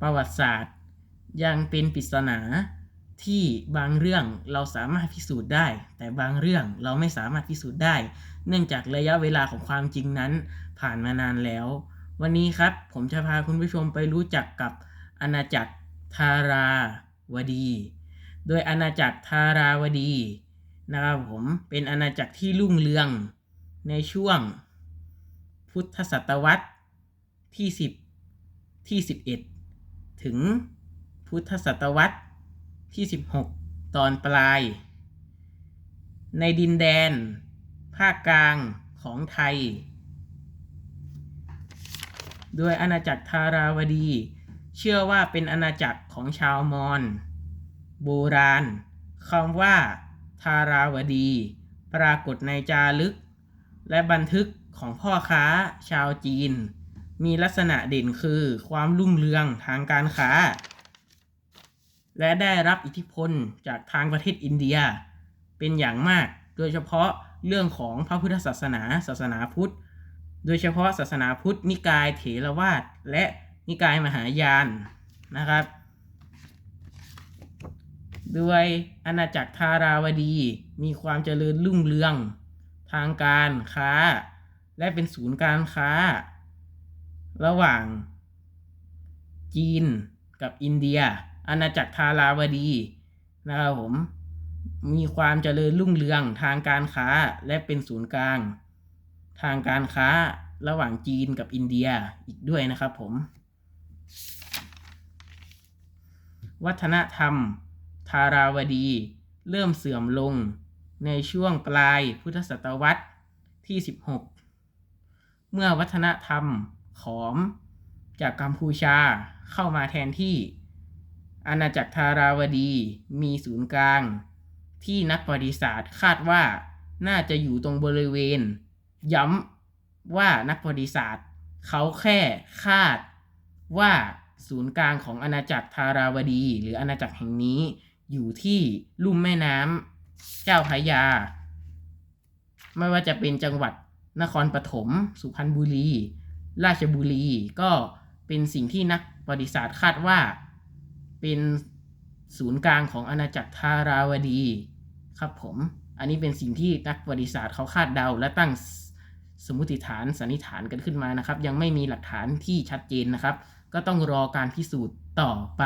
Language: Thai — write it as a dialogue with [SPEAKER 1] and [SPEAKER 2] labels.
[SPEAKER 1] ประวัติศาสตร์ ยังเป็นปริศนาที่บางเรื่องเราสามารถพิสูจน์ได้ แต่บางเรื่องเราไม่สามารถพิสูจน์ได้ เนื่องจากระยะเวลาของความจริงนั้นผ่านมานานแล้ว วันนี้ครับผมจะพาคุณผู้ชมไปรู้จักกับอาณาจักรทาราวดี โดยอาณาจักรทาราวดีนะครับผมเป็นอาณาจักรที่รุ่งเรืองในช่วงพุทธศตวรรษที่ 10 ที่ 11 ถึงพุทธศตวรรษที่ 16 ตอนปลาย ในดินแดน ภาคกลางของไทย โดยอาณาจักรทาราวดี เชื่อว่าเป็นอาณาจักรของชาวมอญโบราณคำว่าทาราวดี ปรากฏในจารึก และบันทึกของพ่อค้าชาวจีน มีลักษณะเด่นคือความรุ่งเรืองทางการค้า และได้รับอิทธิพลจากทางประเทศอินเดีย เป็นอย่างมาก โดยเฉพาะเรื่องของพระพุทธศาสนา ศาสนาพุทธ โดยเฉพาะศาสนาพุทธ นิกายเถรวาทและนิกายมหายานนะครับโดยอาณาจักรทาราวดีมีความเจริญรุ่งเรือง ทางการค้า และเป็นศูนย์การค้า ระหว่างจีนกับอินเดีย อาณาจักรทาราวดีนะครับผมมีความเจริญรุ่งเรืองทางการค้าและเป็นศูนย์กลาง ทางการค้าระหว่างจีนกับอินเดียอีกด้วยนะครับผม วัฒนธรรม ทาราวดี เริ่มเสื่อมลงในช่วงปลายพุทธศตวรรษที่ 16 เมื่อวัฒนธรรม ขอม จากกัมพูชาเข้ามาแทนที่ อาณาจักรทาราวดีมีศูนย์กลาง ที่นักประวัติศาสตร์คาดว่าน่าจะอยู่ตรงบริเวณ ย้ำว่านักประวัติศาสตร์ เขาแค่คาดว่าศูนย์กลางของอาณาจักรทาราวดี หรืออาณาจักรแห่งนี้อยู่ที่ลุ่มแม่น้ำเจ้าพระยา ไม่ว่าจะเป็นจังหวัดนครปฐมสุพรรณบุรี ราชบุรี ก็เป็นสิ่งที่นักประวัติศาสตร์คาดว่า เป็นศูนย์กลางของอาณาจักรทาราวดีครับผม อันนี้เป็นสิ่งที่นักประวัติศาสตร์เขาคาดเดาและตั้งสมมติฐานสันนิษฐานกันขึ้นมานะครับ ยังไม่มีหลักฐานที่ชัดเจนนะครับ ก็ต้องรอการพิสูจน์ต่อไป